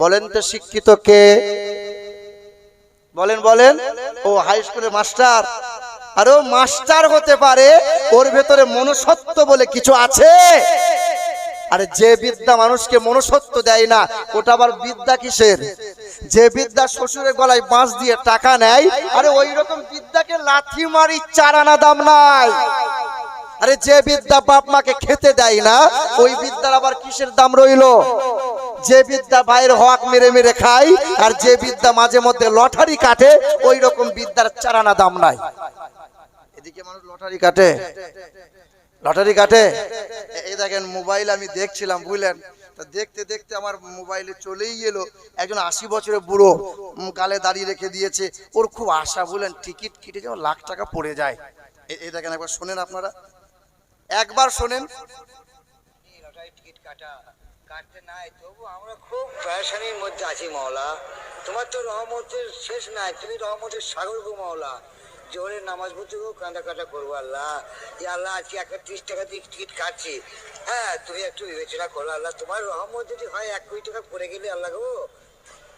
বলেন তো শিক্ষিত কে? বলেন বলেন। ও হাই স্কুলের মাস্টার আরে মাস্টার হতে পারে, ওর ভেতরে মনুষ্যত্ব বলে কিছু আছে। আরে যে বিদ্যা মানুষকে মনুষ্যত্ব দেয় না, ওটা আবার বিদ্যা কিসের? যে বিদ্যা শ্বশুরের গলায় বাঁশ দিয়ে টাকা নেয়, আরে ওই রকম বিদ্যাকে লাথি মারি চার আনা দাম নাই। আরে যে বিদ্যা বাপ মাকে খেতে দেয় না, ওই বিদ্যার আবার কিসের দাম রইল? যে বিদ্যা ভাইয়ের হক মেরে মেরে খায় আর যে বিদ্যা মাঝে মধ্যে লটারি কাটে ওই রকম বিদ্যার চারানা দাম নাই। এদিকে মানুষ লটারি কাটে। লটারি কাটে। এই দেখেন, মোবাইল আমি দেখছিলাম, বুঝলেন? তা দেখতে দেখতে আমার মোবাইলে চলেই এলো। একজন আশি বছরের বুড়ো গালে দাঁড়িয়ে রেখে দিয়েছে। ওর খুব আশা বলেন টিকিট কেটে যেন লাখ টাকা পড়ে যায়। এই দেখেন একবার শোনেন আপনারা। একবার শোনেন। টিকিট কাটা। কাটতে নাই, তবু আমরা খুব প্যারেশানির মধ্যে আছি মাওলা। তোমার তো রহমতের শেষ নাই, তুমি রহমতের সাগর গো মাওলা। জোরে নামাজ পড়তে গো, কাঁদা কাটা করব আল্লাহ। ই আল্লাহ আজকে একটা ত্রিশ টাকা দিয়ে টিকিট কাটছি। হ্যাঁ তুমি একটু বিবেচনা করো আল্লাহ, তোমার রহমত যদি হয় এক কোটি টাকা পড়ে গেলে আল্লাহ গো,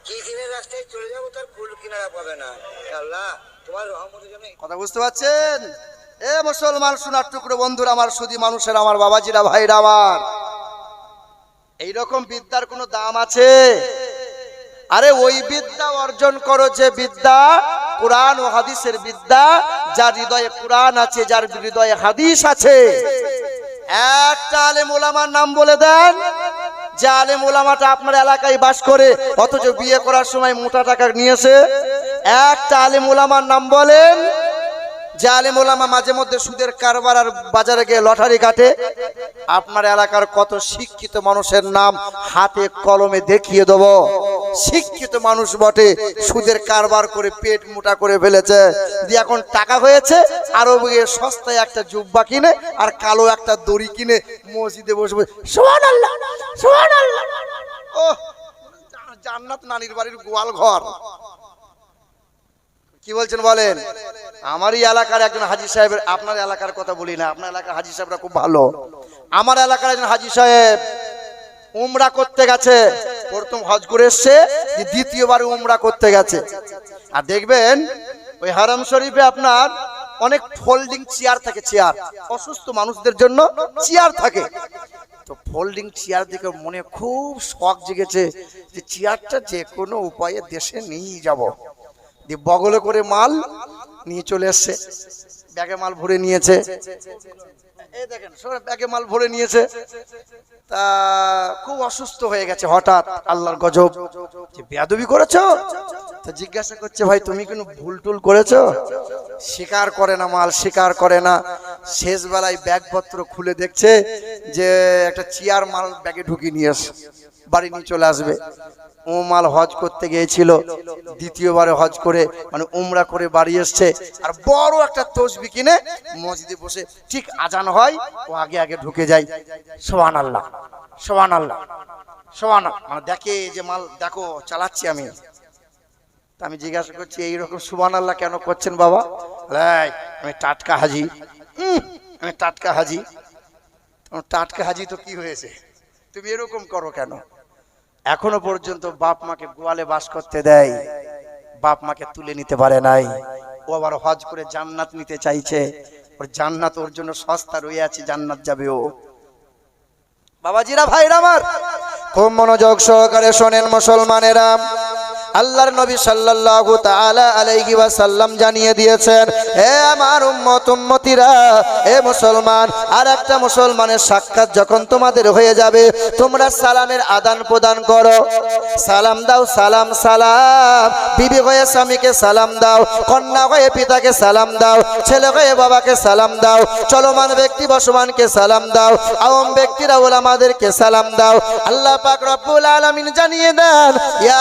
কি দিনের রাস্তায় চলে যাব তার কুল কিনারা পাবে না। আল্লাহ, তোমার রহমতের জন্য কথা বুঝতে পারছেন? এ মুসলমান, সোনার টুকরো বন্ধুরা, আমার সুদী মানুষের, আমার বাবাজিরা, ভাইরা আমার। এইরকম বিদ্যার কোনো দাম আছে? আরে ওই বিদ্যা অর্জন করো যে বিদ্যা, কোরআন ও হাদিসের বিদ্যা, যার হৃদয়ে কোরআন আছে, যার হৃদয়ে হাদিস আছে। একটা আলেম ওলামার নাম বলে দেন, যে আলেম ওলামাটা আপনার এলাকায় বাস করে, অথচ বিয়ে করার সময় মোটা টাকা নিয়েছে। একটা আলেম ওলামার নাম বলেন যে আলেম ওলামা মাঝে মধ্যে সুদের কারবার আর বাজারে গিয়ে লটারি কাটে। আপনার এলাকার কত শিক্ষিত মানুষের নাম হাতে কলমে দেখিয়ে দেব। শিক্ষিত মানুষ বটে, সুদের কারবার করে পেট মোটা করে ফেলেছে। দিয়ে এখন টাকা হয়েছে, আরও গিয়ে সস্তায় একটা জুব্বা কিনে আর কালো একটা দড়ি কিনে মসজিদে বসে বসে সুবহানাল্লাহ সুবহানাল্লাহ। ও জান্নাত নানির বাড়ির গোয়াল ঘর। কি বলছেন বলেন? আমারই এলাকার একজন হাজি সাহেবের, আপনার এলাকার কথা বলি না, আপনার এলাকার হাজি সাহেবরা খুব ভালো। আমার এলাকার একজন হাজি সাহেব উমরা করতে গেছে, প্রথম হজ করে এসছে দ্বিতীয়বার উমরা করতে গেছে। আর দেখবেন, ওই হারাম শরীফে আপনার অনেক ফোল্ডিং চেয়ার থাকে চেয়ার অসুস্থ মানুষদের জন্য চেয়ার থাকে। তো ফোল্ডিং চেয়ার দেখে মনে খুব শখ জেগেছে যে চেয়ারটা যে কোনো উপায়ে দেশে নিয়ে যাব। দিয়ে বগলে করে মাল নিয়ে চলে এসছে ব্যাগে মাল ভরে নিয়েছে। এই দেখেন ব্যাগে মাল ভরে নিয়েছে। তা খুব অসুস্থ হয়ে গেছে হঠাৎ আল্লাহর গজব। যে বেয়াদবি করেছ? তা জিজ্ঞাসা করছে, ভাই, তুমি কোনো ভুল টুল করেছ? স্বীকার করে না মাল, স্বীকার করে না। শেষ বেলায় ব্যাগপত্র খুলে দেখছে যে একটা চেয়ার মাল ব্যাগে ঢুকিয়ে নিয়ে এসে বাড়ি নিয়ে চলে আসবে। ও মাল হজ করতে গিয়েছিল, দ্বিতীয়বারে হজ করে মানে উমরা করে বাড়ি এসছে। আর বড় একটা তসবি কিনে মসজিদে বসে, ঠিক আজান হয়, ও আগে আগে ঢুকে যায়। সোহান আল্লাহ সোহান আল্লাহ সোহান মানে দেখে যে মাল, দেখো, চালাচ্ছি আমি। তা আমি জিজ্ঞাসা করছি, এইরকম সুবান আল্লাহ কেন করছেন বাবা? আমি টাটকা হাজি। আমি টাটকা হাজি? টাটকা হাজি তো কি হয়েছে? তুমি এরকম করো কেন? এখনও পর্যন্ত বাপ মাকে গোয়ালে বাস করতে দেয়। বাপ মাকে তুলে নিতে পারে নাই। ও আবার হজ করে জান্নাত নিতে চাইছে। ওর জান্নাত ওর জন্য সস্তা রয়ে আছে, জান্নাত যাবে ও। বাবাজিরা, ভাইরা আমার, খুব মনোযোগ সহকারে শোনেন মুসলমানেরা। আল্লাহর নবী সাল্লাল্লাহু তাআলা আলাইহি ওয়াসাল্লাম জানিয়ে দিয়েছেন হে আমার উম্মত, উম্মতিরা হে মুসলমান আর একটা মুসলমানের সাক্ষাৎ যখন তোমাদের হয়ে যাবে, তোমরা সালামের আদান প্রদান করো। সালাম দাও, সালাম সালাম, বিবি হয়ে স্বামীকে সালাম দাও, কন্যা হয়ে পিতাকে সালাম দাও, ছেলে হয়ে বাবাকে সালাম দাও, চলমান ব্যক্তি বসমানকে সালাম দাও, আওয়াম ব্যক্তিরা ওলামাদেরকে সালাম দাও। আল্লাহ পাক রব্বুল আলামিন জানিয়ে দেন, ইয়া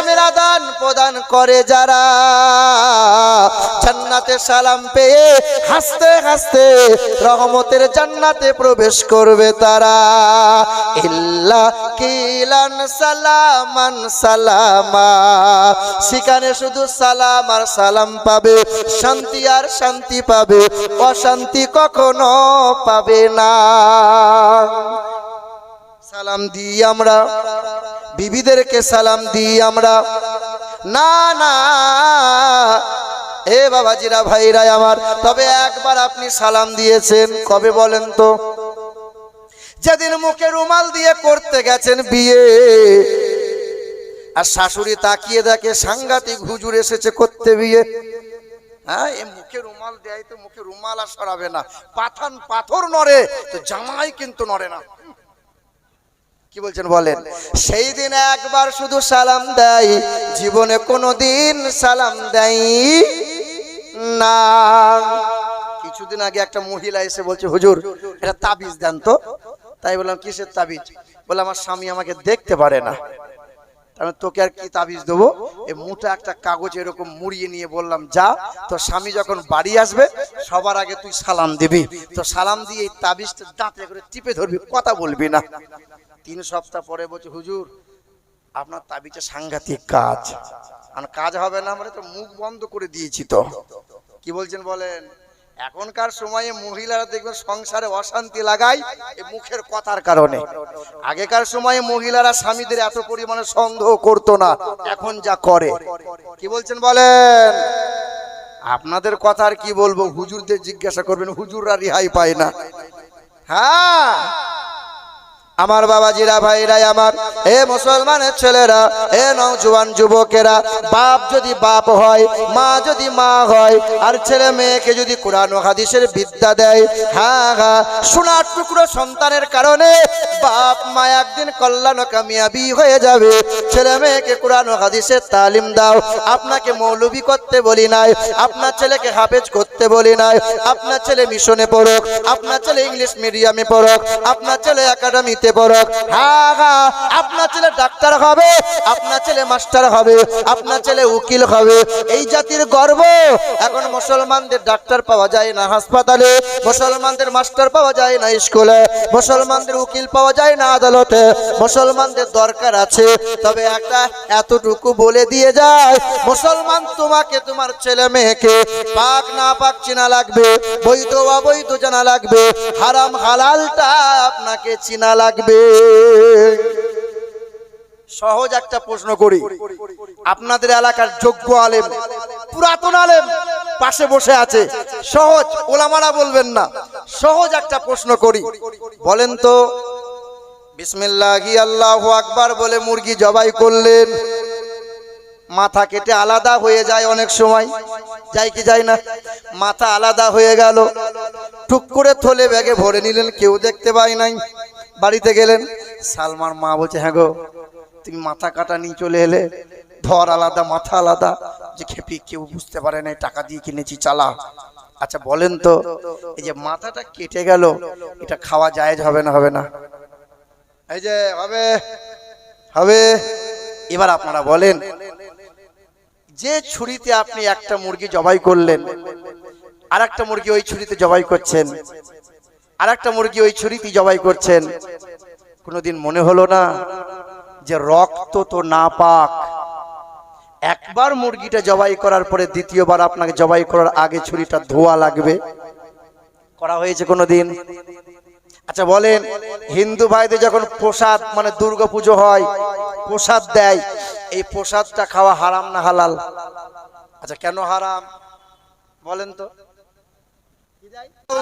সালামের আদান প্রদান করে যারা জান্নাতে সালাম পেয়ে হাসতে হাসতে রহমতের জান্নাতে প্রবেশ করবে তারা। ইল্লা কিলান সালামান সালামা। সেখানে শুধু সালাম আর সালাম পাবে, শান্তি আর শান্তি পাবে, অশান্তি কখনো পাবে না। সালাম দিই আমরা। বিবিদেরকে সালাম দিই আমরা। না না, এ বাবাজিরা ভাইরা আমার, তবে একবার আপনি সালাম দিয়েছেন, কবে বলেন তো? যেদিন মুখে রুমাল দিয়ে করতে গেছেন বিয়ে, আর শাশুড়ি তাকিয়ে দেখে সাংঘাতিক হুজুর এসেছে করতে বিয়ে। হ্যাঁ এ মুখে রুমাল দেয় তো মুখে রুমাল আর সরাবে না। পাথান পাথর নড়ে, তো জামাই কিন্তু নড়ে না। কি বলছেন বলেন? সেই দিন একবার শুধু সালাম দেয়, জীবনে কোনো দিন সালাম দেয় না। কিছুদিন আগে একটা মহিলা এসে বলছে, হুজুর, এটা তাবিজ দেন তো। তাই বললাম, কিসের তাবিজ? বলে আমার স্বামী আমাকে দেখতে পারে না। আমি তোকে আর কি তাবিজ দেবো? এই মোটা একটা কাগজ এরকম মুড়িয়ে নিয়ে বললাম, যা তো স্বামী যখন বাড়ি আসবে, সবার আগে তুই সালাম দিবি। তো সালাম দিয়ে এই তাবিজটা দাঁতে করে টিপে ধরবি, কথা বলবি না। তিন সপ্তাহ পরে বলছে, হুজুর, আপনার তাবিজে সাংঘাতিক কাজ। আর কাজ হবে না মানে তো মুখ বন্ধ করে দিয়েছি তো। কি বলছেন বলেন? এখনকার সময়ে মহিলারা দেখবেন সংসারে অশান্তি লাগায় মুখের কথার কারণে। আগেকার সময়ে মহিলারা স্বামীদের এত পরিমাণে সন্দেহ করতো না, এখন যা করে। কি বলছেন বলেন? আপনাদের কথা আর কি বলব? হুজুরদের জিজ্ঞাসা করবেন, হুজুররা রিহাই পায় না। হ্যাঁ। আমার বাবা বাবাজিরা, ভাইরাই আমার। এ মুসলমানের ছেলেরা, এ নৌজওয়ান যুবকেরা, বাপ যদি বাপ হয়, মা যদি মা হয়, আর ছেলে মেয়েকে যদি কোরআন হাদিসের বিদ্যা দেয় হ্যাঁ হ্যাঁ সোনার টুকরো সন্তানের কারণে বাপ, মা একদিন কল্যাণ কামিয়াবি হয়ে যাবে। ছেলে মেয়েকে কোরআন হাদিসের তালিম দাও। আপনাকে মৌলবি করতে বলি নাই, আপনার ছেলেকে হাফেজ করতে বলি নাই, আপনার ছেলে মিশনে পড়ুক, আপনার ছেলে ইংলিশ মিডিয়ামে পড়ুক, আপনার ছেলে একাডেমিতে পড়ুক হ্যাঁ হ্যাঁ আপনার ছেলে ডাক্তার হবে, আপনার ছেলে মাস্টার হবে, আপনার ছেলে উকিল হবে। এই জাতির গর্ব। এখন মুসলমানদের ডাক্তার পাওয়া যায় না হাসপাতালে, মুসলমানদের মাস্টার পাওয়া যায় না স্কুলে, মুসলমানদের উকিল পাওয়া যায় না আদালতে, মুসলমানদের দরকার আছে। তবে একটা এতটুকু বলে দিয়ে যায়, মুসলমান তোমাকে, তোমার ছেলে মেয়েকে পাক না পাক চেনা লাগবে, বৈধ অবৈধ জানা লাগবে, হারাম হালালটা আপনাকে চিনা লাগবে। সহজ একটা প্রশ্ন করি। আপনাদের এলাকার যোগ্য আলেম, পুরাতন আলেম পাশে বসে আছে। সহজ ওলামারা বলবেন না। সহজ একটা প্রশ্ন করি। বলেন তো, বিসমিল্লাহি আল্লাহু আকবার বলে মুরগি জবাই করলেন, মাথা কেটে আলাদা হয়ে যায় অনেক সময়। যায় কি যায় না? মাথা আলাদা হয়ে গেল। টুক করে থলে ব্যাগে ভরে নিলেন, কেউ দেখতে পায় নাই। বাড়িতে গেলেন। সালমার মা বলছে হ্যাঁ গো, তুমি মাথা কাটা নিয়ে চলে এলে। ধর আলাদা, মাথা আলাদা। যে খেপি, কেউ বুঝতে পারে না টাকা দিয়ে কিনেছি, চালা। আচ্ছা বলেন তো, এই যে মাথাটা কেটে গেল, এটা খাওয়া জায়েজ হবে না হবে না? এই যে, হবে হবে। এবার আপনারা বলেন, যে ছুরিতে আপনি একটা মুরগি জবাই করলেন আর একটা মুরগি ওই ছুরিতে জবাই করছেন আর একটা মুরগি ওই ছুরিতে জবাই করছেন। কোনোদিন মনে হলো না যে রক্ত তো না পাক একবার মুরগিটা জবাই করার পরে দ্বিতীয়বার আপনাকে জবাই করার আগে ছুরিটা ধোয়া লাগবে। করা হয়েছে কোনোদিন? আচ্ছা বলেন, হিন্দু ভাইদের যখন প্রসাদ মানে দুর্গা পুজো হয়, প্রসাদ দেয়, এই প্রসাদটা খাওয়া হারাম না হালাল? আচ্ছা কেন হারাম? বলেন তো।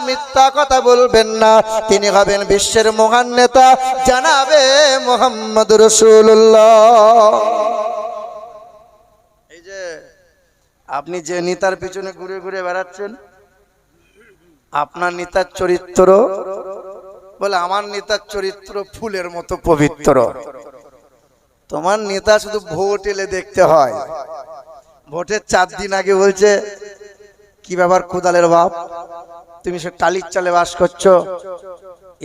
মিথ্যা কথা বলবেন না। তিনি হবেন বিশ্বের মহান নেতা, জানাবে মোহাম্মদ রসুল্লাহ এই যে, আপনি যে নেতার পিছনে ঘুরে ঘুরে বেড়াচ্ছেন, আপনার নেতার চরিত্র বলে, আমার নেতার চরিত্র ফুলের মতো পবিত্র। তোমার নেতা শুধু ভোট এলে দেখতে হয়। ভোটের চার দিন আগে বলছে, কি ব্যাপার কোদালের বাপ তুমি সে টালির চালে বাস করছ,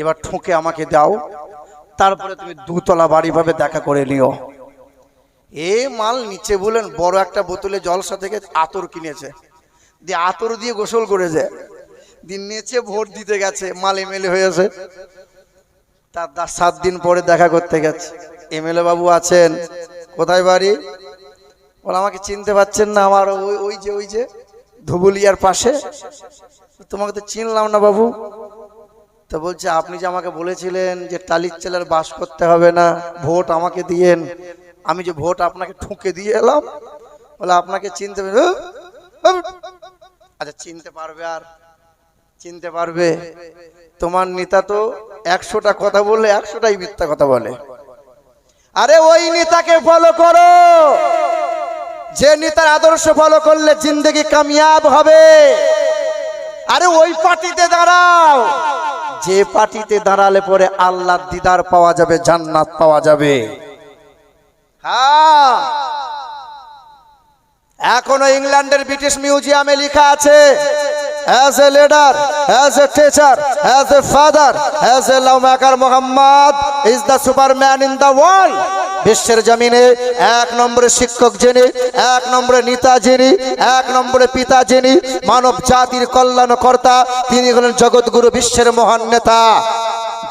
এবার ঠুকে আমাকে দাও, তারপরে তুমি দুতলা বাড়ি ভাবে দেখা করে নিও। এ মাল নিচে বলেন, বড় একটা বোতলে জলসা থেকে আতর কিনেছে। দিয়ে আতর দিয়ে গোসল করেছে। দিন নিচে ভোট দিতে গেছে, মাল এমএলএ হয়েছে তার সাত দিন পরে দেখা করতে গেছে। এমএলএ বাবু আছেন, কোথায় বাড়ি? বলে, আমাকে চিনতে পারছেন না, আমার ওই ওই যে ওই যে ধুবুলিয়ার পাশে। তোমাকে তো চিনলাম না বাবু। তো বলছে আপনি যে আমাকে বলেছিলেন যে টালির চালের বাস করতে হবে না ভোট আমাকে দিয়েন। আমি যে ভোট আপনাকে ঠুকে দিয়ে এলাম বলে আপনাকে চিনতে উ, উ। আচ্ছা চিনতে পারবে আর? চিনতে পারবে। তোমার নেতা তো একশোটা কথা বললে একশোটাই মিথ্যা কথা বলে। আরে ওই নেতাকে ফলো করো। যে নেতার আদর্শ ফলো করলে জিন্দগি কামিয়াব হবে। আরে ওই পার্টিতে দাঁড়াও। যে পার্টিতে দাঁড়ালে পরে আল্লাহর দিদার পাওয়া যাবে, জান্নাত পাওয়া যাবে। হ্যাঁ। এখনও ইংল্যান্ডের ব্রিটিশ মিউজিয়ামে লেখা আছে as a leader as a teacher as a father as a love maker Mohammad is the superman in the world বিশ্বের জমিনে এক নম্বরে শিক্ষক যিনি, এক নম্বরে নেতা যিনি, এক নম্বরে পিতা যিনি, মানব জাতির কল্যাণকর্তা, তিনি হলেন জগৎগুরু বিশ্বের মহান নেতা।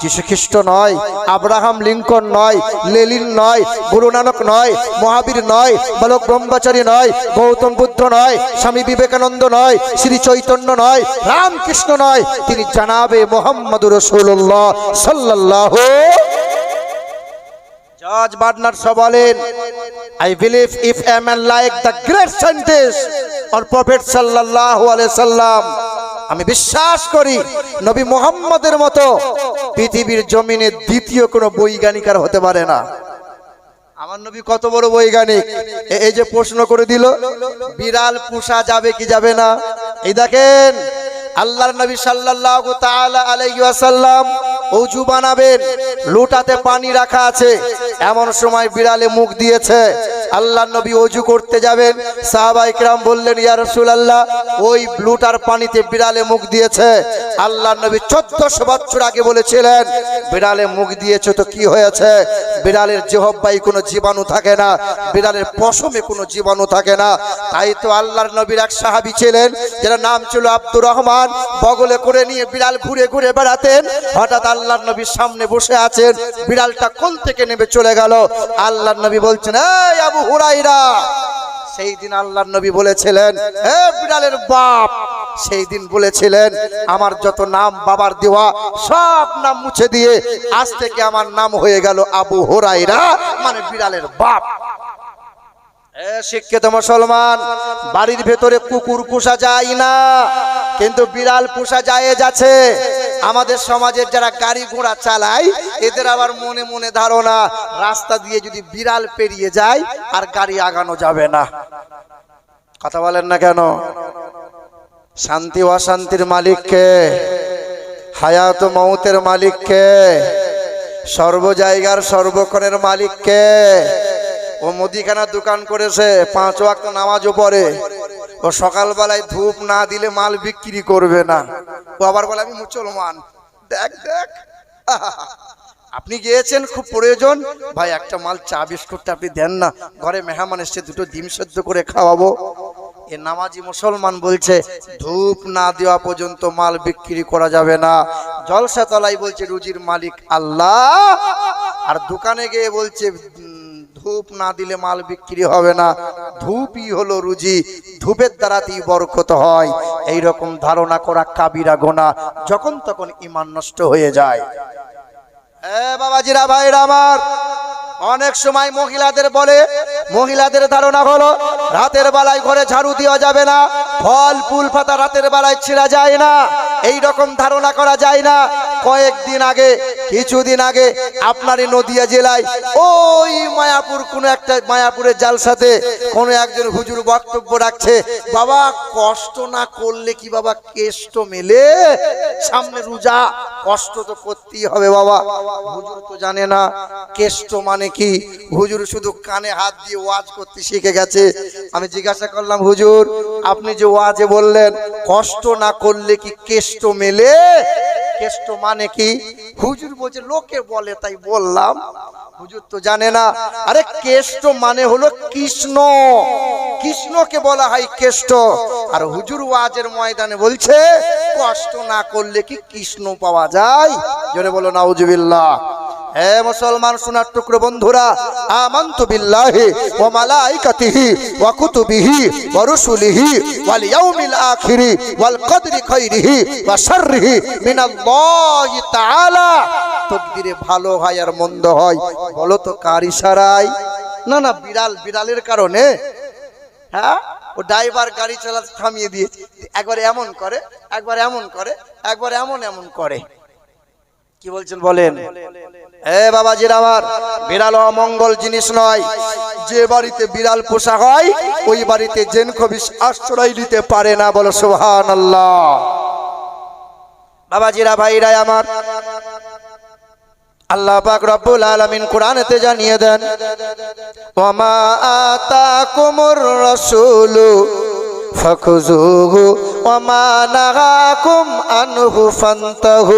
যীশু খ্রিস্ট নয়, আব্রাহাম লিঙ্কন নয়, লেলিন নয় গুরু নানক নয়, মহাবীর নয়, বালক ব্রহ্মচারী নয়, গৌতম বুদ্ধ নয়, স্বামী বিবেকানন্দ নয়, শ্রী চৈতন্য নয়, রামকৃষ্ণ নয়, তিনি জানাবে মোহাম্মদ রসুল্লাহ সাল্লাহ জর্জ বার্নার সব বলেন I believe if a man like the great scientist or prophet আলাইহি সাল্লাম, আমি বিশ্বাস করি নবী মুহাম্মদের মতো পৃথিবীর জমিনে দ্বিতীয় কোনো বৈজ্ঞানিক আর হতে পারে না। আমার নবী কত বড় বৈজ্ঞানিক? এই যে প্রশ্ন করে দিল, বিড়াল পোষা যাবে কি যাবে না? এই দেখেন, আল্লাহর নবী সাল্লাল্লাহু তাআলা আলাইহি ওয়াসাল্লাম অজু বানাবেন, লোটাতে পানি রাখা আছে। এমন সময় বিড়ালে মুখ দিয়েছে। আল্লাহর নবী অজু করতে যাবেন। সাহাবা ইকরাম বললেন, ইয়া রসুল আল্লাহ ওই ব্লুটার পানিতে বিড়ালে মুখ দিয়েছে। আল্লাহর নবী 1400 বছর আগে বলেছিলেন, বিড়ালে মুখ দিয়েছে তো কি হয়েছে? বিড়ালের জিহব্বাই কোনো জীবাণু থাকে না, বিড়ালের পশমে কোনো জীবাণু থাকে না। তাই তো আল্লাহর নবীর এক সাহাবী ছিলেন, যার নাম ছিল আব্দুর রহমান। বগলে করে নিয়ে বিড়াল ঘুরে ঘুরে বেড়াতেন। হঠাৎ আল্লাহর নবীর সামনে বসে আছেন। বিড়ালটা কোল থেকে নেমে চলে গেল? আল্লাহর নবী বলছেন, এই আবু হুরাইরা। সেই দিন আল্লাহর নবী বলেছিলেন, হে বিড়ালের বাপ, সেই দিন বলেছিলেন, আমার যত নাম বাবার দেওয়া, সব নাম মুছে দিয়ে আজ থেকে আমার নাম হয়ে গেল আবু হোরাইরা মানে বিড়ালের বাপ। শিক্ষিত মুসলমান, বাড়ির ভেতরে কুকুর পোষা যায় না, কিন্তু বিড়াল পোষা যায় যাচ্ছে। আমাদের সমাজের যারা গাড়ি ঘোড়া চালায়, এদের আবার মনে মনে ধারণা, রাস্তা দিয়ে যদি বিড়াল পেরিয়ে যায়, আর গাড়ি আগানো যাবে না। কথা বলেন না কেন? শান্তি অশান্তির মালিককে, হায়াত মৌতের মালিককে সর্ব জায়গার সর্বক্ষণের মালিককে ও মুদিখানার দোকান করেছে, পাঁচ ওয়াক্ত নামাজও পড়ে। ও সকালবেলায় ধূপ না দিলে মাল বিক্রি করবে না। ও আবার বলে, আমি মুসলমান। দেখ দেখ। আপনি গিয়েছেন, খুব প্রয়োজন। ভাই, একটা মাল চা বিস্কুটটা আপনি দেন না। ঘরে মেহমান এসছে, দুটো ডিম সেদ্ধ করে খাওয়াবো। এ নামাজি মুসলমান বলছে, ধূপ না দেওয়া পর্যন্ত মাল বিক্রি করা যাবে না। জলসা তলাই বলছে, রুজির মালিক আল্লাহ। আর দোকানে গিয়ে বলছে ধূপ না দিলে মাল বিক্রি হবে না। ধূপই হলো রুজি, ধূপের দ্বারাতেই বরকত হয়। এই রকম ধারণা করা কাবিরা গোনা যখন তখন ইমান নষ্ট হয়ে যায়। এ বাবাজিরা, ভাইরা আমার অনেক সময় মহিলাদের বলে, মহিলাদের ধারণা হলো, রাতের বেলায় ঘরে ঝাড়ু দেওয়া যাবে না, ফল, ফুল, পাতা রাতের বেলায় ছিঁড়া যায় না এই রকম ধারণা করা যায় না। কয়েকদিন আগে, কিছুদিন আগে আপনার এই নদিয়া জেলায়, ওই মায়াপুর, কোন একটা মায়াপুরের জালসাতে কোন একজন হুজুর বক্তব্য রাখছে, বাবা, কষ্ট না করলে কি বাবা কেষ্ট মেলে? সামনে রোজা, কষ্ট তো করতেই হবে বাবা। হুজুর তো জানে না, কেষ্ট মানে কি? হুজুর শুধু কানে হাত দিয়ে ওয়াজ করতে শিখে গেছে। আমি জিজ্ঞাসা করলাম, হুজুর, আপনি যে ওয়াজে বললেন, কষ্ট না করলে কি কেষ্ট মেলে? কেষ্ট মানে কি? হুজুর বলছে, লোকে বলে, তাই বললাম। হুজুর তো জানে না। আরে, কেষ্ট মানে হলো কৃষ্ণ। কৃষ্ণকে বলা হয় কেষ্ট। আর হুজুর ওয়াজের ময়দানে বলছে, কষ্ট না করলে কি কৃষ্ণ পাওয়া যায়? জোরে বলো, নাউজুবিল্লাহ। হে মুসলমান সোনার টুকরো বন্ধুরা, আমান্তু বিল্লাহি ওয়া মালাইকাতিহি ওয়া কুতুবিহি ওয়া রুসুলিহি ওয়াল ইয়াউমিল আখিরি ওয়াল কদরি খাইরিহি ওয়া শাররিহি মিনাল্লাহি তাআলা। তকদিরে ভালো হয় আর মন্দ হয়, বলো তো কার ইশারায়? না না, বিড়াল, বিড়ালের কারণে। হ্যাঁ? ও ড্রাইভার গাড়ি চালাতে থামিয়ে দিয়েছে। একবার এমন করে, একবার এমন করে, একবার এমন এমন করে। কি বলছেন বলেন? এ আমার, বিড়াল অমঙ্গল জিনিস নয়। যে বাড়িতে বিড়াল পোষা হয়, ওই বাড়িতে জেন খবিস আশ্রয় নিতে পারে না বলো সোহান আল্লাহ বাবাজিরা ভাইরা আমার, আল্লাহ পাক রব্বুল আলামিন কোরআনেতে জানিয়ে দেন, ওমা আতাকুমুর রাসূলু ফাখুযুহু, ওমা নাহাকুম আনহু ফান্তাহু।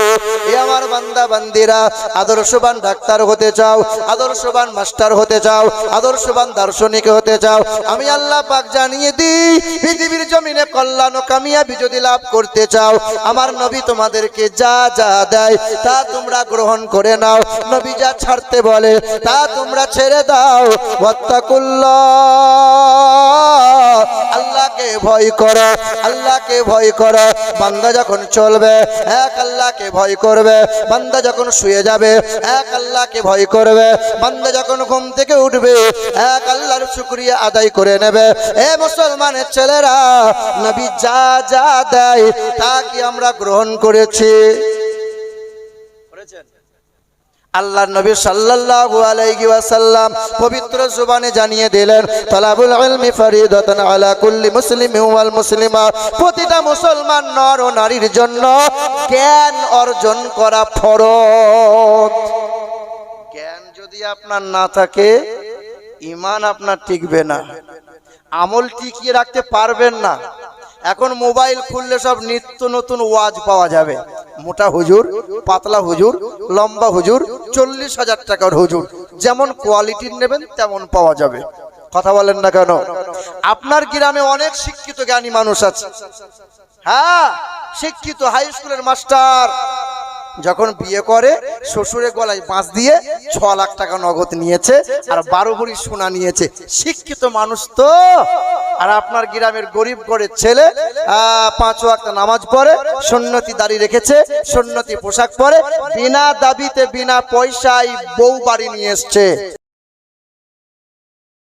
আমার বান্দা, বান্দিরা, আদর্শবান ডাক্তার হতে চাও, আদর্শবান মাস্টার হতে চাও, আদর্শবান দার্শনিক হতে চাও, আমি আল্লাহ পাক জানিয়ে দিই, পৃথিবীর জমিনে কল্যাণ ও কামিয়াবি যদি লাভ করতে চাও, আমার নবী তোমাদেরকে যা যা দেয়, তা তোমরা গ্রহণ করে নাও। নবী যা ছাড়তে বলে, তা তোমরা ছেড়ে দাও। ওয়াত্তাকুল্লাহ। আল্লাহকে ভয় করো, আল্লাহকে ভয় করো। বান্দা যখন চলবে, এক আল্লাহকে ভয় করবে। বান্দা যখন শুয়ে যাবে, এক আল্লাহকে ভয় করবে। বান্দা যখন ঘুম থেকে উঠবে, এক আল্লাহর শুকরিয়া আদায় করে নেবে। এ মুসলমানের ছেলেরা, নবী যা যা দেয়, তা কি আমরা গ্রহণ করেছি? আল্লাহ নবী সাল্লাল্লাহু আলাইহি ওয়াসাল্লাম পবিত্র জুবানে জানিয়ে দিলেন, তালাবুল ইলমি ফরিদাতান আলা কুল্লি মুসলিমিন ওয়াল মুসলিমা প্রতিটা মুসলমান নর ও নারীর জন্য জ্ঞান অর্জন করা ফরজ। জ্ঞান যদি আপনার না থাকে, ঈমান আপনার টিকবে না। আমল টিকিয়ে রাখতে পারবেন না। এখন মোবাইল খুললে সব নিত্য নতুন ওয়াজ পাওয়া যাবে। মোটা হুজুর, পাতলা হুজুর, লম্বা হুজুর চল্লিশ হাজার টাকার হুজুর। যেমন কোয়ালিটির নেবেন, তেমন পাওয়া যাবে। কথা বলেন না কেন? আপনার গ্রামে অনেক শিক্ষিত জ্ঞানী মানুষ আছে। হ্যাঁ শিক্ষিত হাই স্কুলের মাস্টার যখন বিয়ে করে, শ্বশুরে গলায় বাঁশ দিয়ে ছ লাখ টাকা নগদ নিয়েছে আর বারো ভরি সোনা নিয়েছে। শিক্ষিত মানুষ তো। আর আপনার গ্রামের গরিব ঘরের ছেলে পাঁচ একটা নামাজ পড়ে, সন্ন্যতি দাড়ি রেখেছে, সন্ন্যতি পোশাক পরে, বিনা দাবিতে, বিনা পয়সায় বউ বাড়ি নিয়ে এসছে।